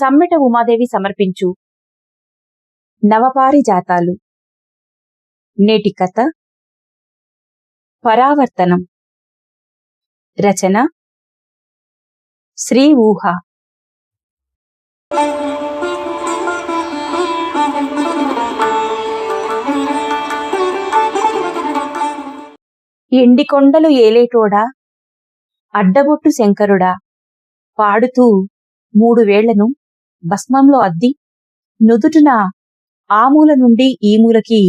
సమ్మెట ఉమాదేవి సమర్పించు. నవపారిజాతాలు. నేటి కథ. పరావర్తనం. రచన. శ్రీ ఊహ ఎండికొండలు ఏలేటోడా? అడ్డబొట్టు శంకరుడా? పాడుతూ మూడు వేళ్ళను భస్మంలో అద్ది నుదుటున ఆ మూల నుండి ఈ మూలకి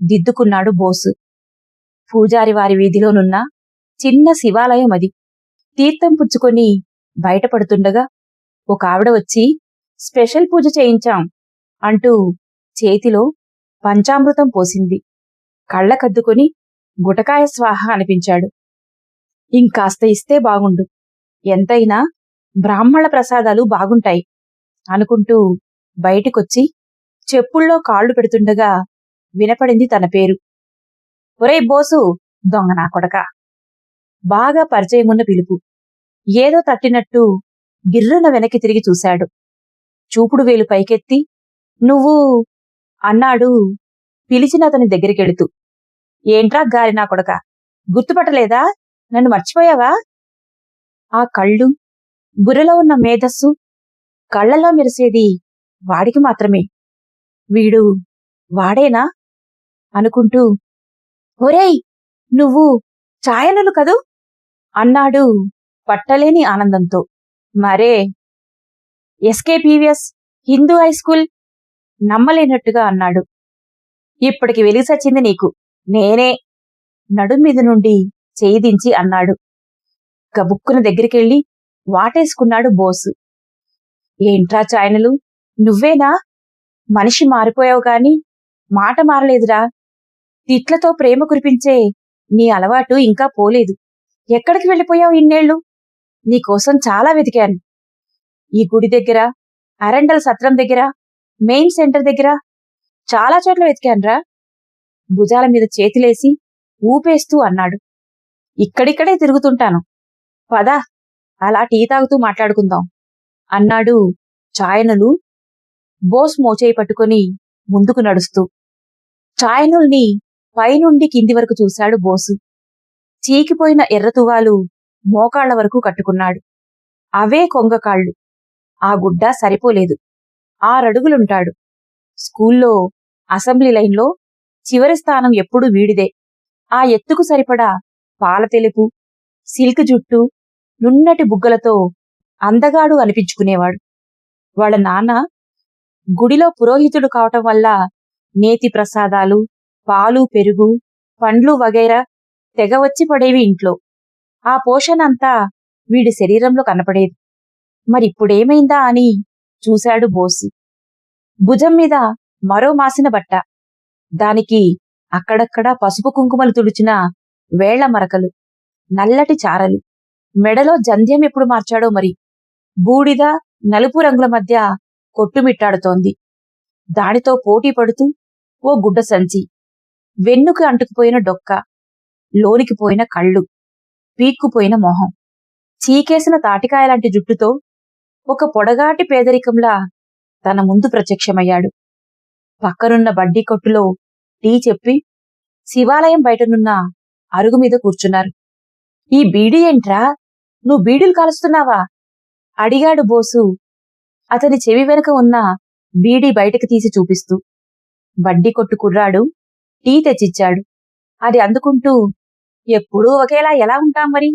దిద్దుకున్నాడు బోసు. పూజారి వారి వీధిలోనున్న చిన్న శివాలయం అది. తీర్థం పుచ్చుకొని బయటపడుతుండగా ఒక ఆవిడ వచ్చి స్పెషల్ పూజ చేయించాం అంటూ చేతిలో పంచామృతం పోసింది. కళ్ళకద్దుకొని గుటకాయ స్వాహ అనిపించాడు. ఇంకాస్త ఇస్తే బాగుండు. ఎంతైనా బ్రాహ్మణ ప్రసాదాలు బాగుంటాయి. అనుకుంటూ బయటికొచ్చి చెప్పుల్లో కాళ్ళు పెడుతుండగా వినపడింది తన పేరు. ఒరే బోసు దొంగ నా కొడక. బాగా పరిచయమున్న పిలుపు. ఏదో తట్టినట్టు గిర్రున వెనక్కి తిరిగి చూశాడు. చూపుడు వేలు పైకెత్తి నువ్వు అన్నాడు పిలిచిన అతని దగ్గరికెడుతూ. ఏంట్రా గారి నా కొడక? గుర్తుపట్టలేదా? నన్ను మర్చిపోయావా ఆ కళ్ళు బుర్రలో ఉన్న మేధస్సు కళ్ళలో మెరిసేది వాడికి మాత్రమే. వీడు వాడేనా? అనుకుంటూ ఒరేయ్ నువ్వు ఛాయనులు కదూ? అన్నాడు పట్టలేని ఆనందంతో. మరే ఎస్కేపీవిఎస్ హిందూ హై స్కూల్ నమ్మలేనట్టుగా అన్నాడు. ఇప్పటికి వెలిసొచ్చింది నీకు. నేనే. నడుం మీద నుండి చేయిదించి అన్నాడు. గబుక్కున దగ్గరికెళ్ళి వాటేసుకున్నాడు బోసు. ఏంట్రా చాయనలు? నువ్వేనా? మనిషి మారిపోయావు గాని మాట మారలేదురా. తిట్లతో ప్రేమ కురిపించే నీ అలవాటు ఇంకా పోలేదు. ఎక్కడికి వెళ్ళిపోయావు ఇన్నేళ్ళు నీకోసం చాలా వెతికాను. ఈ గుడి దగ్గర అరండల్ సత్రం దగ్గర మెయిన్ సెంటర్ దగ్గర చాలా చోట్ల వెతికానురా. భుజాల మీద చేతిలేసి ఊపేస్తూ అన్నాడు. ఇక్కడిక్కడే తిరుగుతుంటాను. పద అలా టీ తాగుతూ మాట్లాడుకుందాం. అన్నాడు చాయనులు. బోస్ మోచేయి పట్టుకొని ముందుకు నడుస్తూ. చాయనుల్ని పైనుండి కింది వరకు చూశాడు బోసు. చీకిపోయిన ఎర్రతువాలు మోకాళ్ళ వరకు కట్టుకున్నాడు. అవే కొంగకాళ్ళు ఆ గుడ్డ సరిపోలేదు. ఆరడుగులుంటాడు. స్కూల్లో అసెంబ్లీ లైన్లో చివరి స్థానం ఎప్పుడూ వీడిదే. ఆ ఎత్తుకు సరిపడా పాల తెలుపు సిల్క్ జుట్టు నున్నటి బుగ్గలతో అందగాడు అనిపించుకునేవాడు. వాళ్ళ నాన్న గుడిలో పురోహితుడు కావటం వల్ల నేతి ప్రసాదాలు పాలు పెరుగు పండ్లు వగైరా తెగ వచ్చి పడేవి ఇంట్లో. ఆ పోషణ అంతా వీడి శరీరంలో కనపడేది. మరిప్పుడేమైందా అని చూశాడు బోసు. భుజం మీద మరో మాసిన బట్ట. దానికి అక్కడక్కడ పసుపు కుంకుమలు తుడిచిన వేళ్ళ మరకలు. నల్లటి చారలు. మెడలో జంధ్యం ఎప్పుడు మార్చాడో మరి. బూడిద నలుపు రంగుల మధ్య కొట్టుమిట్టాడుతోంది. దానితో పోటీ పడుతూ ఓ గుడ్డ సంచి వెన్నుకు అంటుకుపోయిన డొక్క లోనికి పోయిన కళ్ళు పీక్కుపోయిన మొహం చీకేసిన తాటికాయలాంటి జుట్టుతో ఒక పొడగాటి పేదరికంలా తన ముందు ప్రత్యక్షమయ్యాడు. పక్కనున్న బడ్డీ కొట్టులో టీ చెప్పి శివాలయం బయటనున్న అరుగు మీద కూర్చున్నారు. ఈ బీడీ ఏంట్రా? నువ్వు బీడీలు కాలుస్తున్నావా? అడిగాడు బోసు. అతని చెవి వెనుక ఉన్న బీడీ బయటకు తీసి చూపిస్తూ. బడ్డీ కొట్టు కుర్రాడు టీ తెచ్చిచ్చాడు. అది అందుకుంటూ ఎప్పుడూ ఒకేలా ఎలా ఉంటాం మరి?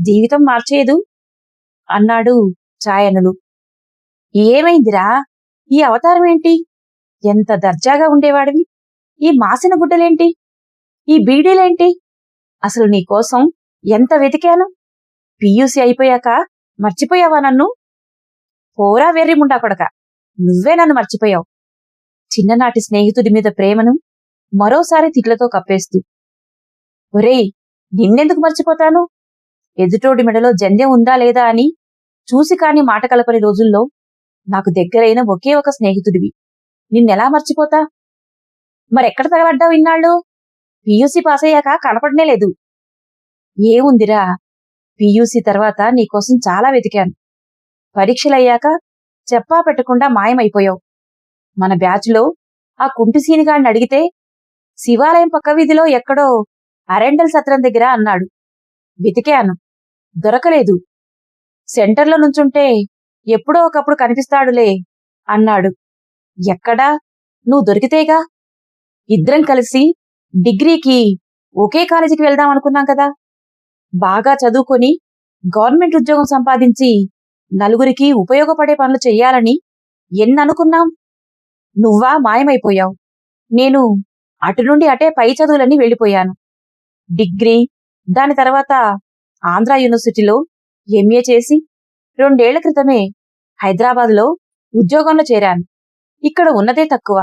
జీవితం మార్చేదు? అన్నాడు ఛాయనులు. ఏమైందిరా? ఈ అవతారం ఏంటి? ఎంత దర్జాగా ఉండేవాడివి? ఈ మాసిన గుడ్డలేంటి? ఈ బీడీలేంటి? అసలు నీకోసం ఎంత వెతికాను? పియూసి అయిపోయాక మర్చిపోయావా నన్ను? పోరా వెర్రిముండా కొడక. నువ్వే నన్ను మర్చిపోయావు. చిన్ననాటి స్నేహితుడి మీద ప్రేమను మరోసారి తిట్లతో కప్పేస్తూ. ఒరేయ్ నిన్నెందుకు మర్చిపోతాను? ఎదుటోడి మెడలో జంధ్యం ఉందా లేదా అని చూసి కాని మాట కలపని రోజుల్లో నాకు దగ్గరైన ఒకే ఒక స్నేహితుడివి. నిన్నెలా మర్చిపోతా? మరెక్కడ తగలడ్డావు ఇన్నాళ్ళు? పియూసీ పాస్ అయ్యాక కనపడనే లేదు. ఏముందిరా? పియూసీ తర్వాత నీకోసం చాలా వెతికాను. పరీక్షలయ్యాక చెప్పా పెట్టకుండా మాయమైపోయావు. మన బ్యాచ్లో ఆ కుంటిసీనిగాడిని అడిగితే శివాలయం పక్క వీధిలో ఎక్కడో అరెండల్ సత్రం దగ్గర అన్నాడు. వెతికాను. దొరకలేదు. సెంటర్లో నుంచుంటే ఎప్పుడో ఒకప్పుడు కనిపిస్తాడులే అన్నాడు. ఎక్కడా? నువ్వు దొరికితేగా? ఇద్దరం కలిసి డిగ్రీకి ఒకే కాలేజీకి వెళ్దాం అనుకున్నాం కదా? బాగా చదువుకొని గవర్నమెంట్ ఉద్యోగం సంపాదించి నలుగురికి ఉపయోగపడే పనులు చెయ్యాలని ఎన్ననుకున్నాం. నువ్వా మాయమైపోయావు. నేను అటు నుండి అటే పై చదువులని వెళ్ళిపోయాను. డిగ్రీ దాని తర్వాత ఆంధ్ర యూనివర్సిటీలో ఎంఏ చేసి రెండేళ్ళ క్రితమే హైదరాబాద్లో ఉద్యోగంలో చేరాను. ఇక్కడ ఉన్నదే తక్కువ.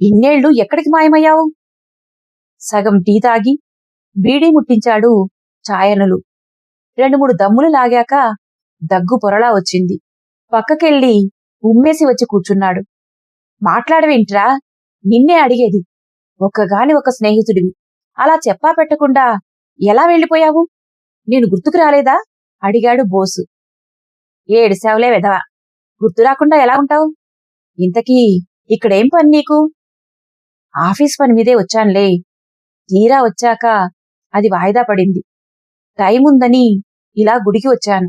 ఇన్నేళ్ళు ఎక్కడికి మాయమయ్యావు? సగం టీ తాగి బీడీ ముట్టించాడు ఛాయనులు. రెండు మూడు దమ్ములు లాగాక దగ్గు పొరలా వచ్చింది. పక్కకెళ్ళి ఉమ్మేసి వచ్చి కూర్చున్నాడు. మాట్లాడవేంట్రా? నిన్నే అడిగేది. ఒక్కగాని ఒక స్నేహితుడివి. అలా చెప్పా పెట్టకుండా ఎలా వెళ్ళిపోయావు? నేను గుర్తుకు రాలేదా? అడిగాడు బోసు. ఏడిసావులే వెధవా. గుర్తు రాకుండా ఎలా ఉంటావు? ఇంతకీ ఇక్కడేం పని నీకు? ఆఫీస్ పని మీదే వచ్చానులే. తీరా వచ్చాక అది వాయిదా పడింది. టైం ఉందని ఇలా గుడికి వచ్చాను.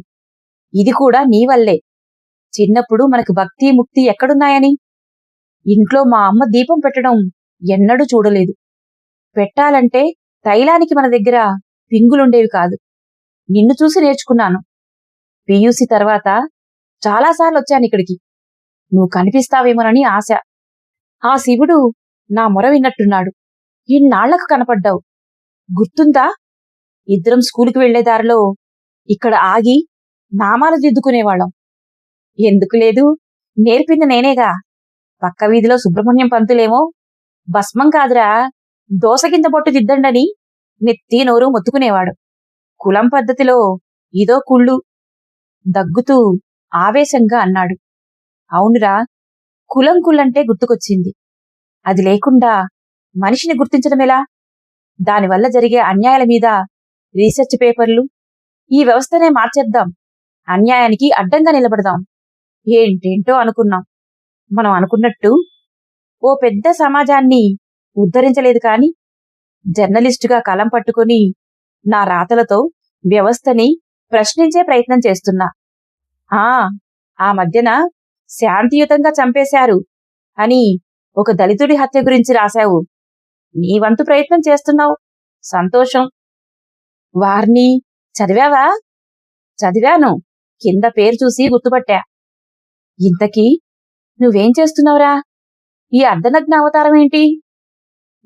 ఇది కూడా నీ వల్లే. చిన్నప్పుడు మనకు భక్తి ముక్తి ఎక్కడున్నాయని? ఇంట్లో మా అమ్మ దీపం పెట్టడం ఎన్నడూ చూడలేదు. పెట్టాలంటే తైలానికి మన దగ్గర పింగులుండేవి కాదు. నిన్ను చూసి నేర్చుకున్నాను. పియూసి తర్వాత చాలాసార్లు వచ్చాను ఇక్కడికి. నువ్వు కనిపిస్తావేమోనని ఆశ. ఆ శివుడు నా మొర విన్నట్టున్నాడు. ఇన్నాళ్ళకు కనపడ్డావు. గుర్తుందా? ఇద్దరం స్కూల్కి వెళ్ళే దారిలో ఇక్కడ ఆగి నామాలు దిద్దుకునేవాళ్ళం. ఎందుకు లేదు? నేర్పింది నేనేగా. పక్క వీధిలో సుబ్రహ్మణ్యం పంతులేమో భస్మం కాదురా దోస కింద దిద్దండని నెత్తి నోరు మొత్తుకునేవాడు. కులం పద్ధతిలో ఇదో కుళ్ళు దగ్గుతూ ఆవేశంగా అన్నాడు. అవునురా కులం కుళ్ళంటే గుర్తుకొచ్చింది. అది లేకుండా మనిషిని గుర్తించడమెలా? దానివల్ల జరిగే అన్యాయాల మీద రీసెర్చ్ పేపర్లు. ఈ వ్యవస్థనే మార్చేద్దాం. అన్యాయానికి అడ్డంగా నిలబడదాం. ఏంటేంటో అనుకున్నాం. మనం అనుకున్నట్టు ఓ పెద్ద సమాజాన్ని ఉద్ధరించలేదు కాని జర్నలిస్టుగా కలం పట్టుకుని నా రాతలతో వ్యవస్థని ప్రశ్నించే ప్రయత్నం చేస్తున్నా. ఆ ఆ మధ్యన శాంతియుతంగా చంపేశారు అని ఒక దళితుడి హత్య గురించి రాశావు. నీ వంతు ప్రయత్నం చేస్తున్నావు. సంతోషం. వార్ని చదివావా? చదివాను. కింద పేరు చూసి గుర్తుపట్టా. ఇంతకీ నువ్వేం చేస్తున్నావురా? ఈ అర్ధనగ్న అవతారం ఏంటి?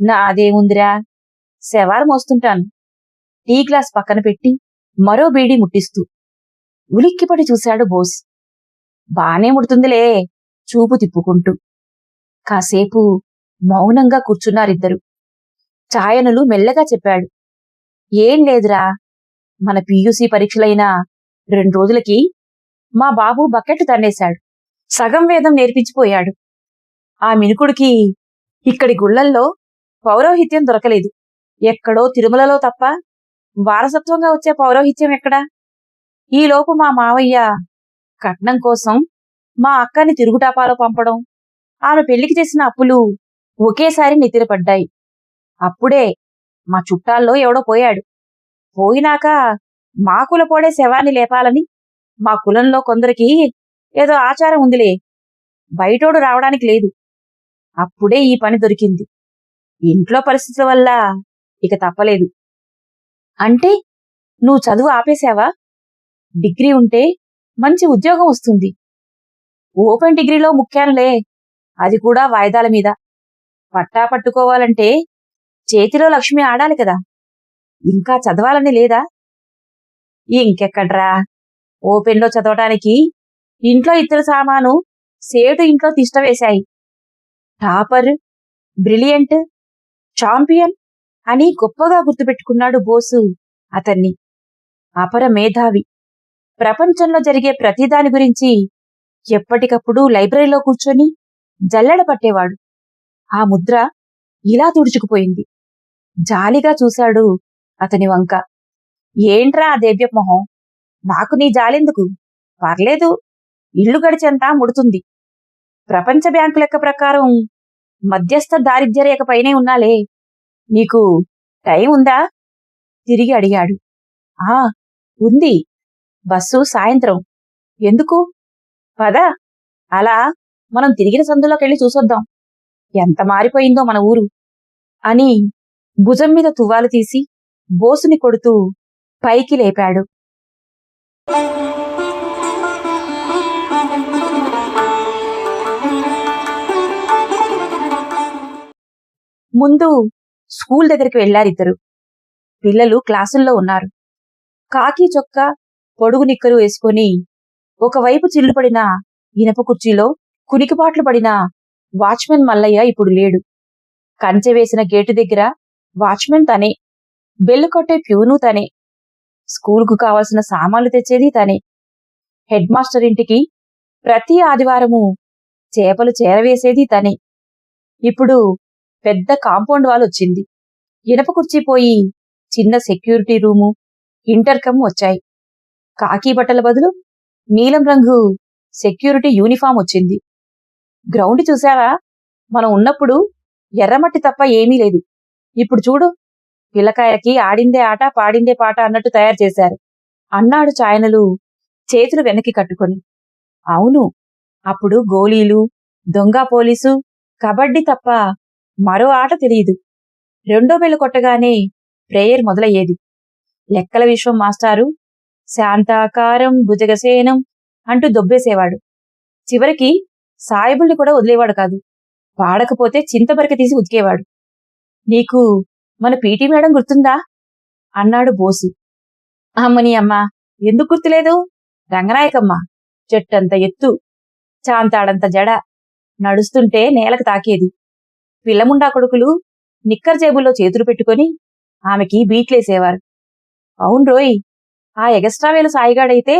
నాదేముందిరా? శవారం మోస్తుంటాను. టీ గ్లాస్ పక్కన పెట్టి మరో బీడీ ముట్టిస్తూ ఉలిక్కిపడి చూశాడు బోస్. బానే ముడుతుందిలే చూపు తిప్పుకుంటూ. కాసేపు మౌనంగా కూర్చున్నారిద్దరు. ఛాయనులు మెల్లగా చెప్పాడు. ఏం లేదురా. మన పియూసీ పరీక్షలైన రెండు రోజులకి మా బాబు బకెట్ తన్నేశాడు. సగం వేదం నేర్పించిపోయాడు. ఆ మినుకుడికి ఇక్కడి గుళ్ళల్లో పౌరోహిత్యం దొరకలేదు. ఎక్కడో తిరుమలలో తప్ప వారసత్వంగా వచ్చే పౌరోహిత్యం ఎక్కడా? ఈలోపు మా మావయ్య కట్నం కోసం మా అక్కని తిరుగుటాపాలో పంపడం ఆమె పెళ్ళికి చేసిన అప్పులు ఒకేసారి నెత్తిరపడ్డాయి అప్పుడే మా చుట్టాల్లో ఎవడో పోయాడు. పోయినాక మా కులపోడే శవాన్ని లేపాలని మా కులంలో కొందరికి ఏదో ఆచారం ఉందిలే. బయటోడు రావడానికి లేదు. అప్పుడే ఈ పని దొరికింది. ఇంట్లో పరిస్థితుల వల్ల ఇక తప్పలేదు. అంటే నువ్వు చదువు ఆపేశావా? డిగ్రీ ఉంటే మంచి ఉద్యోగం వస్తుంది. ఓపెన్ డిగ్రీలో ముఖ్యానులే. అది కూడా వాయిదాల మీద. పట్టా పట్టుకోవాలంటే చేతిలో లక్ష్మి ఆడాలి కదా. ఇంకా చదవాలని లేదా? ఇంకెక్కడ్రా? ఓపెన్లో చదవటానికి ఇంట్లో ఇద్దరు సామాను సేటు ఇంట్లో తిష్టవేశాయి టాపర్ బ్రిలియంట్ చాంపియన్ అని గొప్పగా గుర్తుపెట్టుకున్నాడు బోసు అతన్ని. అపర మేధావి. ప్రపంచంలో జరిగే ప్రతిదాని గురించి ఎప్పటికప్పుడు లైబ్రరీలో కూర్చొని జల్లెడ పట్టేవాడు. ఆ ముద్ర ఇలా తుడుచుకుపోయింది. జాలిగా చూశాడు అతని వంక. ఏంట్రా ఆ దేవ్యమొహం నాకు నీ జాలెందుకు? పర్లేదు ఇల్లు గడిచేంత ముడుతుంది. ప్రపంచ బ్యాంకు లెక్క ప్రకారం మధ్యస్థ దారిద్ర్య రేఖ పైనే ఉన్నాలే. నీకు టైం ఉందా? తిరిగి అడిగాడు. ఆ ఉంది. బస్సు సాయంత్రం. ఎందుకు? పద అలా మనం తిరిగిన సందులోకెళ్ళి చూసొద్దాం. ఎంత మారిపోయిందో మన ఊరు అని భుజం మీద తువ్వాలు తీసి బోసుని కొడుతూ పైకి లేపాడు. ముందు స్కూల్ దగ్గరికి వెళ్ళారిద్దరు పిల్లలు క్లాసుల్లో ఉన్నారు. కాకి చొక్క పొడుగు నిక్కరు వేసుకొని ఒకవైపు చిల్లుపడిన ఇనప కుర్చీలో కునికిపాట్లు పడిన వాచ్మెన్ మల్లయ్య ఇప్పుడు లేడు. కంచె వేసిన గేటు దగ్గర వాచ్మెన్ తనే బెల్లు కొట్టే ప్యూను తనే స్కూల్కు కావలసిన సామాన్లు తెచ్చేది తనే. హెడ్ మాస్టర్ ఇంటికి ప్రతి ఆదివారము చేపలు చేరవేసేది తనే. ఇప్పుడు పెద్ద కాంపౌండ్ వాల్ వచ్చింది. ఇనప కుర్చీపోయి చిన్న సెక్యూరిటీ రూము ఇంటర్కమ్ వచ్చాయి. కాకి బట్టల బదులు నీలం రంగు సెక్యూరిటీ యూనిఫామ్ వచ్చింది. గ్రౌండ్ చూసావా మనం ఉన్నప్పుడు ఎర్రమట్టి తప్ప ఏమీ లేదు. ఇప్పుడు చూడు పిల్లకాయకి ఆడిందే ఆట పాడిందే పాట అన్నట్టు తయారు చేశారు. అన్నాడు చాయనలు చేతులు వెనక్కి కట్టుకొని. అవును అప్పుడు గోళీలు దొంగ పోలీసు కబడ్డీ తప్ప మరో ఆట తెలియదు. రెండో వేలు కొట్టగానే ప్రేయర్ మొదలయ్యేది. లెక్కల విశ్వం మాస్టారు శాంతాకారం భుజగసేనం అంటూ దొబ్బేసేవాడు. చివరికి సాయిబుల్ని కూడా వదిలేవాడు కాదు. పాడకపోతే చింతబరక తీసి ఉతికేవాడు. నీకు మన పీటీ మేడం గుర్తుందా? అన్నాడు బోసు. అమ్మని అమ్మ ఎందుకు గుర్తులేదు? రంగనాయకమ్మ చెట్టంత ఎత్తు చాంతాడంత జడ నడుస్తుంటే నేలకు తాకేది. పిల్లముండా కొడుకులు నిక్కర్ జేబుల్లో చేతులు పెట్టుకొని ఆమెకి బీట్లేసేవారు. అవును రోయ్ ఆ ఎగస్ట్రా వేలు సాయిగాడైతే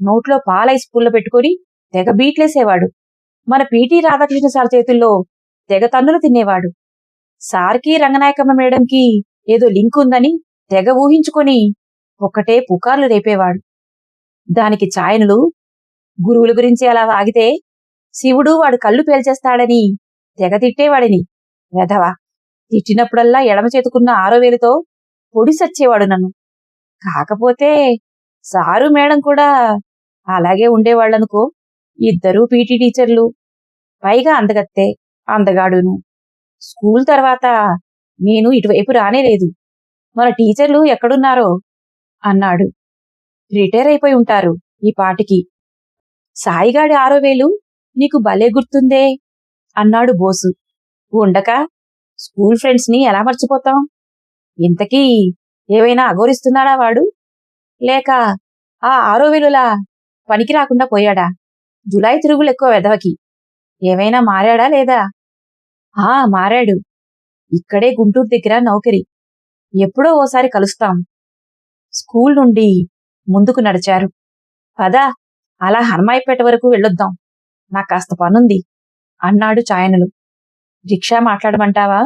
నోట్లో పాలైస్ పుల్ల పెట్టుకొని తెగ బీట్లేసేవాడు. మన పీటీ రాధాకృష్ణ సార్ చేతుల్లో తెగ తన్నులు తినేవాడు. సార్కి రంగనాయకమ్మ మేడంకి ఏదో లింక్ ఉందని తెగ ఊహించుకొని ఒక్కటే పుకార్లు రేపేవాడు. దానికి చాయనులు గురువుల గురించి అలా వాగితే శివుడు వాడు కళ్ళు పేల్చేస్తాడని తెగ తిట్టేవాడిని. వెధవా తిట్టినప్పుడల్లా ఎడమ చేతుకున్న ఆరో వేలుతో పొడి సచ్చేవాడు నన్ను. కాకపోతే సారు మేడం కూడా అలాగే ఉండేవాళ్ళనుకో. ఇద్దరూ పీటీ టీచర్లు. పైగా అందగత్తే అందగాడును. స్కూల్ తర్వాత నేను ఇటువైపు రానే లేదు. మన టీచర్లు ఎక్కడున్నారో అన్నాడు. రిటైర్ అయిపోయి ఉంటారు ఈ పాటికి. సాయిగాడి ఆరో వేలు నీకు భలే గుర్తుందే అన్నాడు బోసు. ఉండక స్కూల్ ఫ్రెండ్స్ని ఎలా మర్చిపోతాం? ఇంతకీ ఏవైనా అఘోరిస్తున్నాడా వాడు? లేక ఆ ఆరో వేలులా పనికి రాకుండా పోయాడా? జులై తిరుగులు ఎక్కువ వెదవకి ఏమైనా మారాడా లేదా? ఆ మారాడు. ఇక్కడే గుంటూరు దగ్గర నౌకరి. ఎప్పుడో ఓసారి కలుస్తాం. స్కూల్ నుండి ముందుకు నడిచారు. పదా అలా హనుమాయిపేట వరకు వెళ్ళొద్దాం. నాకు కాస్త పనుంది అన్నాడు చాయనులు. రిక్షా మాట్లాడమంటావా?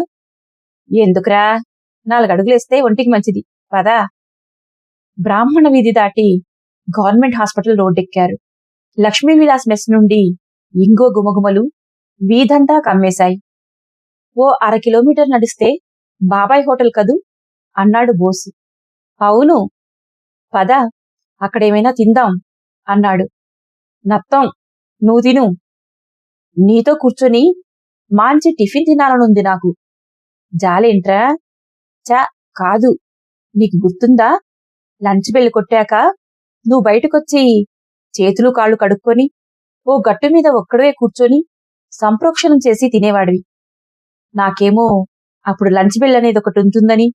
ఎందుకురా? నాలుగు అడుగులేస్తే ఒంటికి మంచిది. పదా. బ్రాహ్మణ వీధి దాటి గవర్నమెంట్ హాస్పిటల్ రోడ్డెక్కారు. లక్ష్మీ విలాస్ మెస్ నుండి ఇంగో గుమగుమలు వీధంతా కమ్మేశాయి. ఓ అర కిలోమీటర్ నడిస్తే బాబాయ్ హోటల్ కదూ? అన్నాడు బోసు. అవును. పద అక్కడేమైనా తిందాం అన్నాడు. నత్తం నువ్వు తిను. నీతో కూర్చొని మాంచి టిఫిన్ తినాలనుంది నాకు. జాలేంట్రా చా కాదు. నీకు గుర్తుందా? లంచ్ బెల్ కొట్టాక నువ్వు బయటకొచ్చి చేతులు కాళ్ళు కడుక్కొని ఓ గట్టు మీద ఒక్కడే కూర్చొని సంప్రోక్షణం చేసి తినేవాడివి. నాకేమో అప్పుడు లంచ్ బిల్ అనేది ఒకటి ఉంటుందని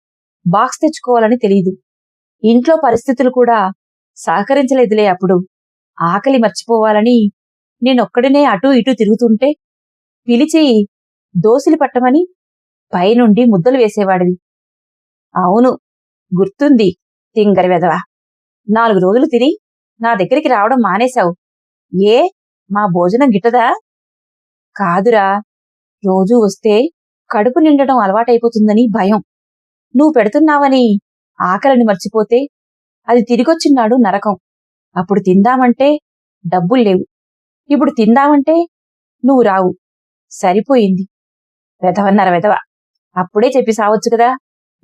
బాక్స్ తెచ్చుకోవాలని తెలియదు ఇంట్లో పరిస్థితులు కూడా సహకరించలేదులే అప్పుడు. ఆకలి మర్చిపోవాలని నేనొక్కడినే అటూ ఇటూ తిరుగుతుంటే పిలిచి దోసిలి పట్టమని పైనుండి ముద్దలు వేసేవాడివి అవును గుర్తుంది తింగరి వెదవా నాలుగు రోజులు తిని నా దగ్గరికి రావడం మానేశావు. ఏ మా భోజనం గిట్టదా? కాదురా రోజూ వస్తే కడుపు నిండడం అలవాటైపోతుందని భయం. నువ్వు పెడుతున్నావని ఆకలిని మర్చిపోతే అది తిరిగొచ్చినాడు నరకం. అప్పుడు తిందామంటే డబ్బులు లేవు. ఇప్పుడు తిందామంటే నువ్వు రావు. సరిపోయింది. వెధవన్నర వెధవ. అప్పుడే చెప్పి సావచ్చు కదా.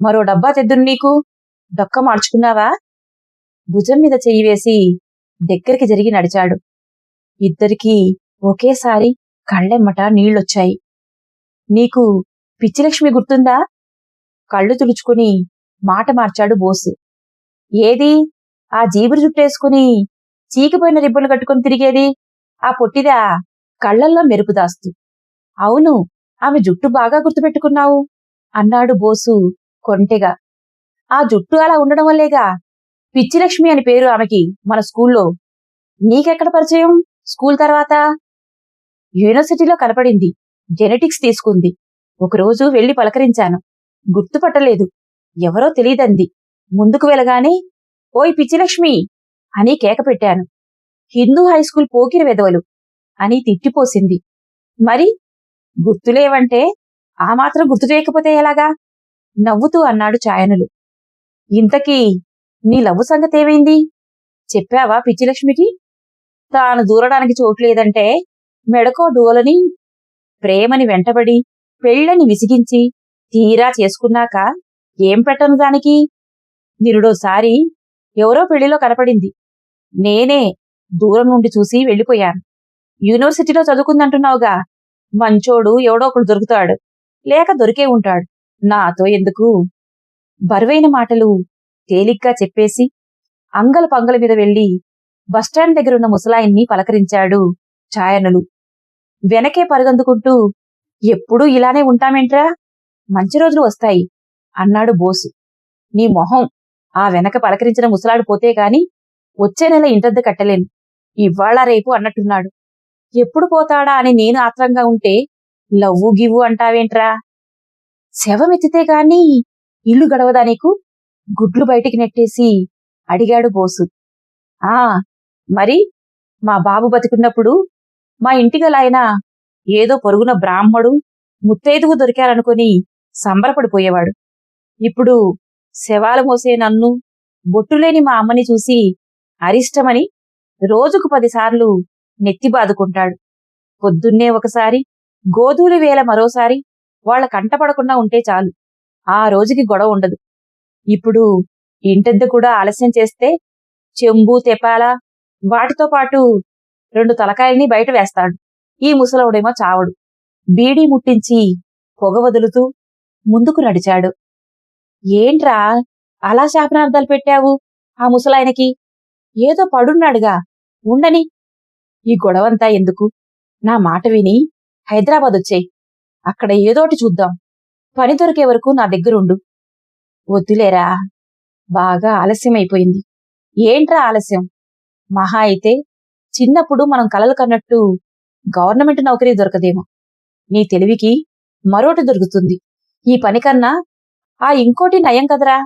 మరో డబ్బా తెద్దును నీకు. డొక్క మార్చుకున్నావా? భుజం మీద చెయ్యి వేసి దగ్గరికి జరిగి నడిచాడు. ఇద్దరికీ ఒకేసారి కళ్ళెమ్మట నీళ్ళొచ్చాయి నీకు పిచ్చిలక్ష్మి గుర్తుందా? కళ్ళు తుడుచుకుని మాట మార్చాడు బోసు. ఏది? ఆ జీబురు జుట్టేసుకుని చీకిపోయిన రిబ్బన్లు కట్టుకుని తిరిగేది? ఆ పొట్టిదా కళ్ళల్లో మెరుపు దాస్తూ. అవును ఆమె జుట్టు బాగా గుర్తుపెట్టుకున్నావు అన్నాడు బోసు కొంటెగా. ఆ జుట్టు అలా ఉండడం వల్లేగా? పిచ్చిలక్ష్మి అని పేరు ఆమెకి మన స్కూల్లో. నీకెక్కడ పరిచయం? స్కూల్ తర్వాత? యూనివర్సిటీలో కనపడింది. జెనెటిక్స్ తీసుకుంది. ఒకరోజు వెళ్ళి పలకరించాను. గుర్తుపట్టలేదు. ఎవరో తెలియదంది ముందుకు వెళ్ళగానే ఓయ్ పిచ్చిలక్ష్మి అని కేక పెట్టాను. హిందూ హైస్కూల్ పోకిరి వెదవలు! అని తిట్టిపోసింది. మరి గుర్తులేవంటే ఆ మాత్రం గుర్తు చేయకపోతే ఎలాగా? నవ్వుతూ అన్నాడు ఛాయనులు. ఇంతకీ నీ లవ్వు సంగతేమైంది చెప్పావా పిచ్చిలక్ష్మికి తాను దూరడానికి చోట్లేదంటే మెడకో డోలని ప్రేమని వెంటబడి పెళ్ళని విసిగించి తీరా చేసుకున్నాక ఏం పెట్టను దానికి? నిరుడోసారి ఎవరో పెళ్ళిలో కనపడింది. నేనే దూరం నుండి చూసి వెళ్ళిపోయాను. యూనివర్సిటీలో చదువుకుందంటున్నావుగా. మంచోడు ఎవడో ఒకడు దొరుకుతాడు. లేక దొరికే ఉంటాడు. నాతో ఎందుకు? బరువైన మాటలు తేలిగ్గా చెప్పేసి అంగల పంగల మీద వెళ్ళి బస్టాండ్ దగ్గరున్న ముసలాయిన్ని పలకరించాడు ఛాయనులు. వెనకే పరుగందుకుంటూ ఎప్పుడూ ఇలానే ఉంటామేంట్రా? మంచి రోజులు వస్తాయి అన్నాడు బోసు. నీ మొహం ఆ వెనక పలకరించిన ముసలాడిపోతే గాని వచ్చే నెల ఇంటద్దు కట్టలేను. ఇవాళ రేపు అన్నట్టున్నాడు. ఎప్పుడు పోతాడా అని నేను ఆత్రంగా ఉంటే లవ్వు గివ్వు అంటావేంట్రా? శవమెత్తితే గాని ఇల్లు గడవదా నీకు? గుడ్లు బయటికి నెట్టేసి అడిగాడు బోసు. ఆ మరి మా బాబు బతికున్నప్పుడు మా ఇంటిగలాయన ఏదో పొరుగున బ్రాహ్మడు ముత్తైదుగు దొరికారనుకుని సంబరపడిపోయేవాడు. ఇప్పుడు శవాలు మోసే నన్ను బొట్టులేని మా అమ్మని చూసి అరిష్టమని రోజుకు పదిసార్లు నెత్తి బాదుకుంటాడు. పొద్దున్నే ఒకసారి గోధూలి వేల మరోసారి వాళ్ళ కంటపడకుండా ఉంటే చాలు. ఆ రోజుకి గొడవ ఉండదు. ఇప్పుడు ఇంటెద్ద కూడా ఆలస్యం చేస్తే చెంబు తెపాల వాటితో పాటు రెండు తలకాయల్ని బయట వేస్తాడు. ఈ ముసలవుడేమో చావడు. బీడీ ముట్టించి పొగ వదులుతూ ముందుకు నడిచాడు. ఏంట్రా అలా శాపనార్థాలు పెట్టావు ఆ ముసలాయనకి? ఏదో పడున్నాడుగా ఉండని. ఈ గొడవంతా ఎందుకు? నా మాట విని హైదరాబాద్ వచ్చేయ్. అక్కడ ఏదోటి చూద్దాం. పని దొరికే వరకు నా దగ్గరుండు. వద్దులేరా బాగా ఆలస్యమైపోయింది. ఏంట్రా ఆలస్యం? మహా అయితే చిన్నప్పుడు మనం కలలు కన్నట్టు గవర్నమెంట్ నౌకరీ దొరకదేమో. నీ తెలివికి మరోటి దొరుకుతుంది. ఈ పని కన్నా ఆ ఇంకోటి నయం కదరా?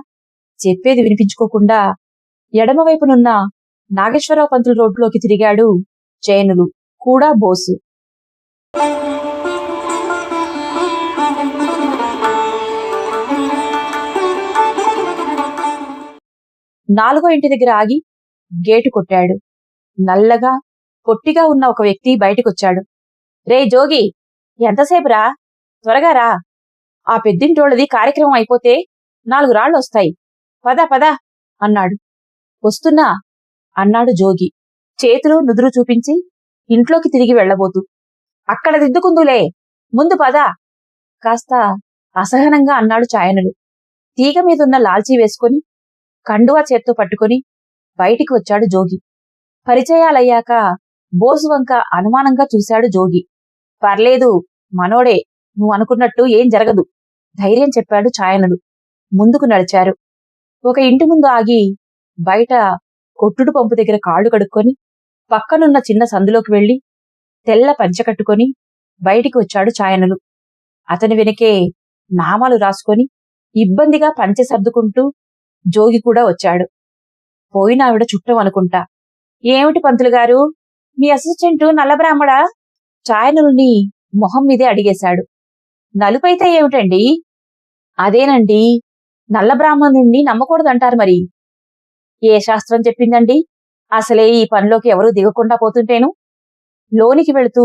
చెప్పేది వినిపించుకోకుండా ఎడమవైపునున్న నాగేశ్వరరావు పంతులు రోడ్లోకి తిరిగాడు జైనులు కూడా బోసు. నాలుగో ఇంటి దగ్గర ఆగి గేటు కొట్టాడు. నల్లగా పొట్టిగా ఉన్న ఒక వ్యక్తి బయటికొచ్చాడు. రే జోగి ఎంతసేపురా? త్వరగా రా. ఆ పెద్దింటోళ్ళది కార్యక్రమం అయిపోతే నాలుగు రాళ్ళు వస్తాయి పద పద అన్నాడు. వస్తున్నా అన్నాడు జోగి. చేతులు నుదురు చూపించి ఇంట్లోకి తిరిగి వెళ్ళబోతూ. అక్కడ దిద్దుకుందులే ముందు పద కాస్త అసహనంగా అన్నాడు చాయనులు తీగ మీదున్న లాల్చీ వేసుకొని కండువా చేత్తో పట్టుకుని బయటికి వచ్చాడు జోగి. పరిచయాలయ్యాక బోసు వంక అనుమానంగా చూశాడు జోగి. పర్లేదు మనోడే నువ్వు అనుకున్నట్టు ఏం జరగదు ధైర్యం చెప్పాడు ఛాయనుడు. ముందుకు నడిచారు. ఒక ఇంటి ముందు ఆగి బయట కొట్టుడు పంపు దగ్గర కాళ్ళు కడుక్కొని పక్కనున్న చిన్న సందులోకి వెళ్ళి తెల్ల పంచె కట్టుకొని బయటికి వచ్చాడు ఛాయనులు అతని వెనకే నామాలు రాసుకొని ఇబ్బందిగా పంచె సర్దుకుంటూ జోగి కూడా వచ్చాడు. పోయిన ఆవిడ చుట్టం అనుకుంటా. ఏమిటి పంతులు గారు? మీ అసిస్టెంట్ నల్లబ్రాహ్మడా ఛాయనుల్ని మొహం మీదే అడిగేశాడు. నలుపైతే ఏమిటండి? అదేనండి నల్ల బ్రాహ్మణుణ్ణి నమ్మకూడదంటారు మరి. ఏ శాస్త్రం చెప్పిందండి? అసలే ఈ పనిలోకి ఎవరూ దిగకుండా పోతుంటేను? లోనికి వెళుతూ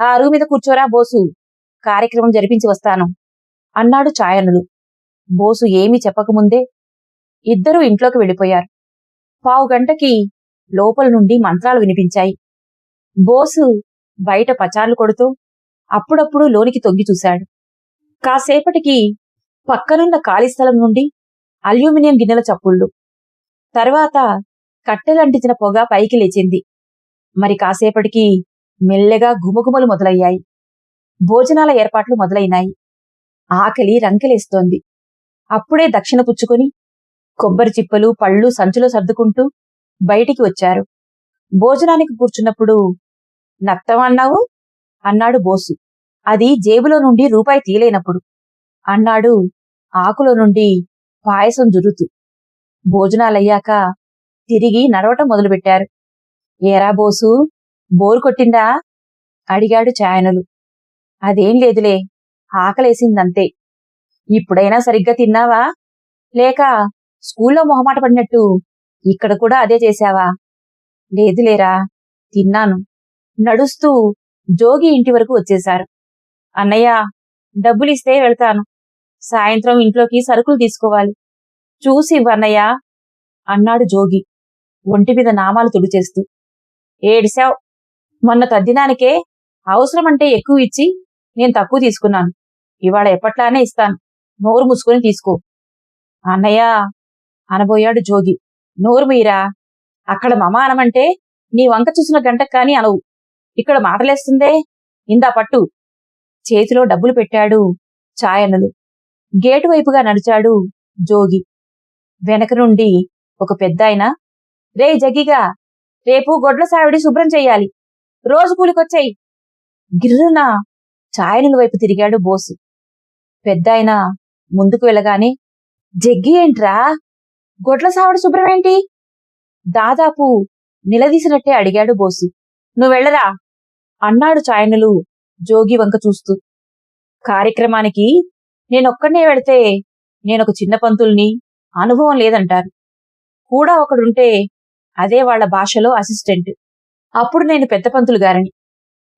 ఆ అరువు మీద కూర్చోరా బోసు కార్యక్రమం జరిపించి వస్తాను అన్నాడు ఛాయనులు. బోసు ఏమీ చెప్పకముందే ఇద్దరూ ఇంట్లోకి వెళ్ళిపోయారు. పావు గంటకి లోపల నుండి మంత్రాలు వినిపించాయి. బోసు బయట పచార్లు కొడుతూ అప్పుడప్పుడు లోనికి తొంగి చూశాడు. కాసేపటికి పక్కనున్న ఖాళీ స్థలం నుండి అల్యూమినియం గిన్నెల చప్పుళ్ళు తర్వాత కట్టెలంటించిన పొగ పైకి లేచింది. మరి కాసేపటికి మెల్లగా గుమగుమలు మొదలయ్యాయి. భోజనాల ఏర్పాట్లు మొదలైనాయి. ఆకలి రంకెలేస్తోంది. అప్పుడే దక్షిణ పుచ్చుకొని కొబ్బరి చిప్పలు పళ్ళు సంచులో సర్దుకుంటూ బయటికి వచ్చారు. భోజనానికి కూర్చున్నప్పుడు నత్తమన్నావు అన్నాడు బోసు. అది జేబులో నుండి రూపాయి తీలేనప్పుడు అన్నాడు ఆకులో నుండి పాయసం జురుతూ. భోజనాలయ్యాక తిరిగి నడవటం మొదలుపెట్టారు. ఏరా బోసు బోరు కొట్టిందా? అడిగాడు ఛాయనులు. అదేం లేదులే ఆకలేసిందంతే. ఇప్పుడైనా సరిగ్గా తిన్నావా? లేక స్కూల్లో మొహమాట పడినట్టు ఇక్కడ కూడా అదే చేశావా? లేదులేరా తిన్నాను. నడుస్తూ జోగి ఇంటి వరకు వచ్చేశారు. అన్నయ్య డబ్బులిస్తే వెళ్తాను. సాయంత్రం ఇంట్లోకి సరుకులు తీసుకోవాలి. చూసి ఇవ్వన్నయ్య అన్నాడు జోగి ఒంటి మీద నామాలు తుడిచేస్తూ. ఏడిశావ్? మొన్న తద్దినానికే అవసరమంటే ఎక్కువ ఇచ్చి నేను తక్కువ తీసుకున్నాను. ఇవాళ ఎప్పట్లానే ఇస్తాను. నోరు మూసుకొని తీసుకో. అన్నయ్య అనబోయాడు జోగి నోరు మీరా? అక్కడ మమ అనమంటే నీ వంక చూసిన గంటకు కాని అనవు. ఇక్కడ మాటలేస్తుందే? ఇందా పట్టు. చేతిలో డబ్బులు పెట్టాడు ఛాయనులు. గేటు వైపుగా నడిచాడు జోగి. వెనక నుండి ఒక పెద్దాయన రే జగ్గిగా రేపు గొడ్ల సావిడి శుభ్రం చెయ్యాలి. రోజు కూలికొచ్చాయి. గిర్రున ఛాయనుల వైపు తిరిగాడు బోసు. పెద్దాయన ముందుకు వెళ్ళగానే జగ్గి ఏంట్రా? గొడ్ల సావిడి శుభ్రమేంటి? దాదాపు నిలదీసినట్టే అడిగాడు బోసు. నువ్వెళ్ళరా? అన్నాడు చాయనులు జోగి వంక చూస్తూ. కార్యక్రమానికి నేనొక్కడే వెళితే నేనొక చిన్న పంతుల్ని అనుభవం లేదంటారు. కూడా ఒకడుంటే అదే వాళ్ళ భాషలో అసిస్టెంట్. అప్పుడు నేను పెద్ద పంతులు గారని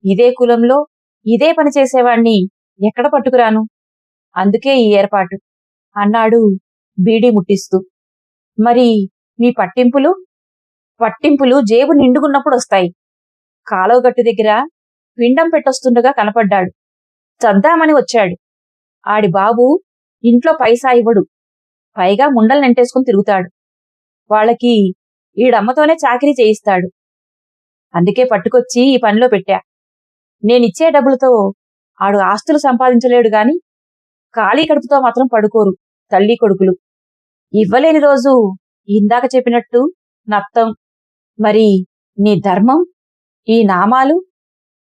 ఇదే కులంలో ఇదే పని చేసేవాణ్ణి ఎక్కడ పట్టుకురాను? అందుకే ఈ ఏర్పాటు అన్నాడు బీడీ ముట్టిస్తూ. మరి మీ పట్టింపులు? పట్టింపులు జేబు నిండుకున్నప్పుడు వస్తాయి. కాలువగట్టు దగ్గర పిండం పెట్టొస్తుండగా కనపడ్డాడు. చద్దామని వచ్చాడు. ఆడి బాబు ఇంట్లో పైసా ఇవ్వడు. పైగా ముండలు నెంటేసుకుని తిరుగుతాడు. వాళ్ళకి ఈడమ్మతోనే చాకరీ చేయిస్తాడు. అందుకే పట్టుకొచ్చి ఈ పనిలో పెట్టా. నేనిచ్చే డబ్బులతో ఆడు ఆస్తులు సంపాదించలేడు గాని ఖాళీ కడుపుతో మాత్రం పడుకోరు తల్లి కొడుకులు. ఇవ్వలేని రోజు ఇందాక చెప్పినట్టు నత్తం మరి నీ ధర్మం ఈ నామాలు?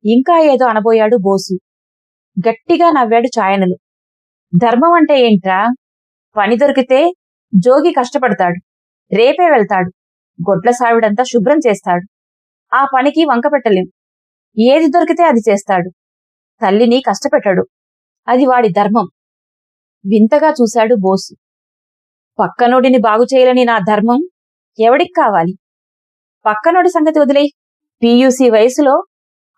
ఇంకా ఏదో అనబోయాడు బోసు. గట్టిగా నవ్వాడు ఛాయనులు ధర్మం అంటే ఏంట్రా? పని దొరికితే జోగి కష్టపడతాడు. రేపే వెళ్తాడు. గొడ్ల సావిడంతా శుభ్రం చేస్తాడు. ఆ పనికి వంక పెట్టలేం. ఏది దొరికితే అది చేస్తాడు. తల్లిని కష్టపెట్టడు. అది వాడి ధర్మం. వింతగా చూశాడు బోసు. పక్కనోడిని బాగు చేయలేని నా ధర్మం ఎవడికి కావాలి? పక్కనోడి సంగతి వదిలే పీయూసీ వయసులో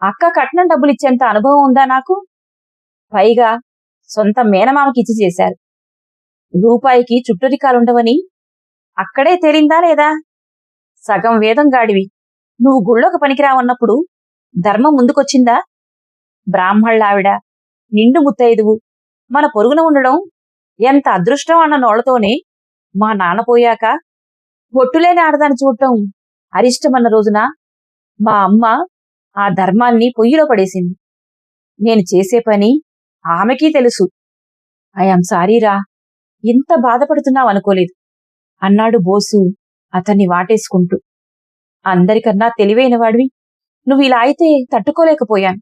అక్క కట్నం డబ్బులిచ్చేంత అనుభవం ఉందా నాకు? పైగా సొంత మేనమామకి ఇచ్చి చేశారు. రూపాయికి చుట్టరికాలుండవని అక్కడే తేలిందా లేదా? సగం వేదం గాడివి. నువ్వు గుళ్ళోకి పనికిరావన్నప్పుడు ధర్మం ముందుకొచ్చిందా? బ్రాహ్మళ్ళావిడ నిండు ముత్తైదువు. మన పొరుగున ఉండడం ఎంత అదృష్టం అన్న నోళ్ళతోనే మా నాన్న పోయాక ఒట్టులేని ఆడదాన్ని చూడటం అరిష్టమన్న రోజున మా అమ్మ ఆ ధర్మాన్ని పొయ్యిలో పడేసింది. నేను చేసే పని ఆమెకీ తెలుసు. ఐఎమ్ సారీరా ఇంత బాధపడుతున్నావు అనుకోలేదు. అన్నాడు బోసు అతన్ని వాటేసుకుంటూ. అందరికన్నా తెలివైన వాడివి. నువ్వు ఇలా అయితే తట్టుకోలేకపోయాను.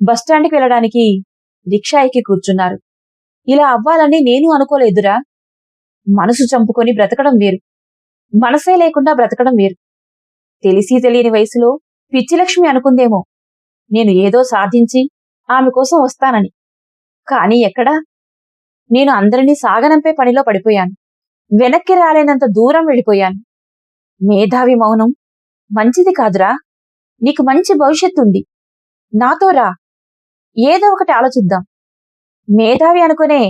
బస్టాండ్కి వెళ్ళడానికి రిక్షా ఎక్కి కూర్చున్నారు. ఇలా అవ్వాలని నేను అనుకోలేదురా. మనసు చంపుకొని బ్రతకడం వేరు. మనసే లేకుండా బ్రతకడం వేరు. తెలిసి తెలియని వయసులో పిచ్చిలక్ష్మి అనుకుందేమో. నేను ఏదో సాధించి ఆమె కోసం వస్తానని. కాని ఎక్కడా? నేను అందరినీ సాగనంపే పనిలో పడిపోయాను. వెనక్కి రాలేనంత దూరం వెళ్ళిపోయాను. మేధావి మౌనం. మంచిది కాదురా. నీకు మంచి భవిష్యత్తు ఉంది నాతో రా. ఏదో ఒకటి ఆలోచిద్దాం. మేధావి అనుకునే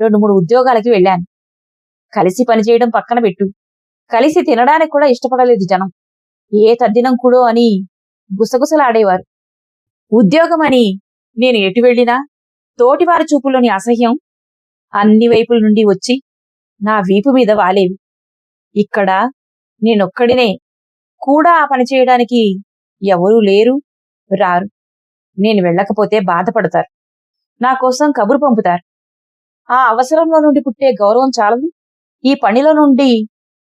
రెండు మూడు ఉద్యోగాలకి వెళ్ళాను. కలిసి పనిచేయడం పక్కన పెట్టు. కలిసి తినడానికి కూడా ఇష్టపడలేదు జనం. ఏ తద్దినం కూడో అని గుసగుసలాడేవారు. ఉద్యోగం అని నేను ఎటు వెళ్ళినా తోటివారి చూపులోని అసహ్యం అన్ని వైపుల నుండి వచ్చి నా వీపు మీద వాలేవి. ఇక్కడ నేనొక్కడినే కూడా ఆ పని చేయడానికి ఎవరూ లేరు రారు. నేను వెళ్ళకపోతే బాధపడతారు. నా కోసం కబురు పంపుతారు. ఆ అవసరంలో నుండి పుట్టే గౌరవం చాలదు. ఈ పనిలో నుండి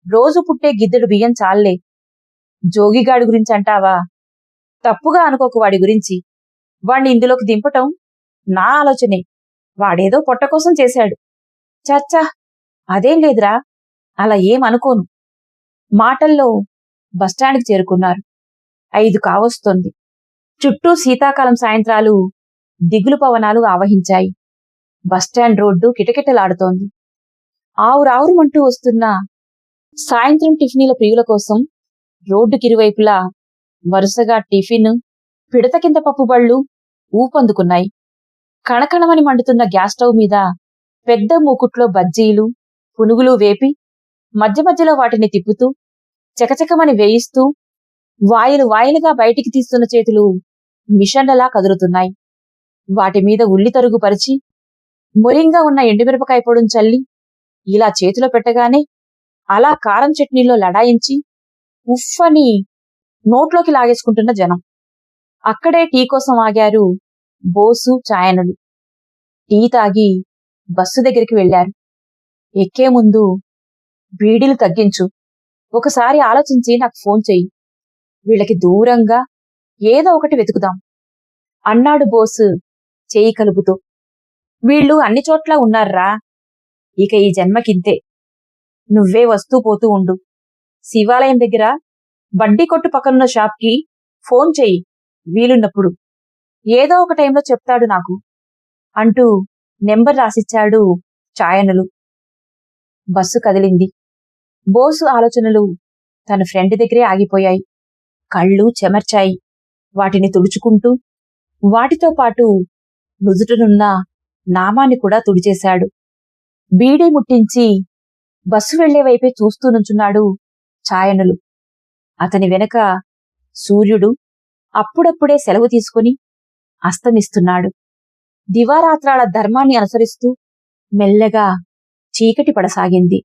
రోజు పుట్టే గిద్దెడు బియ్యం చాలే జోగిగాడి గురించి అంటావా? తప్పుగా అనుకోకు వాడి గురించి. వాణ్ణి ఇందులోకి దింపటం నా ఆలోచనే. వాడేదో పొట్ట కోసం చేశాడు. చచ్చా అదేం లేదురా. అలా ఏం అనుకోను. మాటల్లో బస్టాండ్కి చేరుకున్నారు. ఐదు కావస్తోంది. చుట్టూ శీతాకాలం సాయంత్రాలు దిగులు పవనాలు ఆవహించాయి. Bus stand road కిటకిటలాడుతోంది. ఆవురావురుమంటూ వస్తున్న సాయంత్రం టిఫినీల ప్రియుల కోసం రోడ్డుకిరువైపులా వరుసగా టిఫిన్ పిడత కింద పప్పుబళ్ళు ఊపందుకున్నాయి. కణకణమని మండుతున్న గ్యాస్ స్టవ్ మీద పెద్ద మూకుట్లో బజ్జీలు పునుగులు వేపి మధ్య మధ్యలో వాటిని తిప్పుతూ చకచకమని వేయిస్తూ వాయలు వాయలుగా బయటికి తీస్తున్న చేతులు మిషన్లలా కదులుతున్నాయి. వాటి మీద ఉల్లి తరుగు పరిచి మొరింగా ఉన్న ఎండుమిరపకాయ పొడుం చల్లి ఇలా చేతిలో పెట్టగానే అలా కారం చట్నీలో లడాయించి ఉఫ్ఫని నోట్లోకి లాగేసుకుంటున్న జనం. అక్కడే టీ కోసం ఆగారు బోసు చాయనులు. టీ తాగి బస్సు దగ్గరికి వెళ్ళారు ఎక్కే ముందు బీడీలు తగ్గించు. ఒకసారి ఆలోచించి నాకు ఫోన్ చెయ్యి. వీళ్ళకి దూరంగా ఏదో ఒకటి వెతుకుదాం. అన్నాడు బోసు చేయి కలుపుతూ. వీళ్ళు అన్ని చోట్ల ఉన్నారా? ఇక ఈ జన్మకింతే. నువ్వే వస్తూ పోతూ ఉండు. శివాలయం దగ్గర బడ్డీ కొట్టు పక్కనున్న షాప్కి ఫోన్ చెయ్యి వీలున్నప్పుడు. ఏదో ఒక టైంలో చెప్తాడు నాకు. అంటూ నెంబర్ రాసిచ్చాడు ఛాయనులు. బస్సు కదిలింది. బోసు ఆలోచనలు తన ఫ్రెండ్ దగ్గరే ఆగిపోయాయి. కళ్ళు చెమర్చాయి. వాటిని తుడుచుకుంటూ వాటితో పాటు నుదుటనున్న నామాన్ని కూడా తుడిచేశాడు. బీడీ ముట్టించి బస్సు వెళ్ళే వైపే చూస్తూ నుంచున్నాడు ఛాయనులు. అతని వెనక సూర్యుడు అప్పుడప్పుడే సెలవు తీసుకుని అస్తమిస్తున్నాడు. దివారాత్రాల ధర్మాన్ని అనుసరిస్తూ మెల్లగా చీకటి పడసాగింది.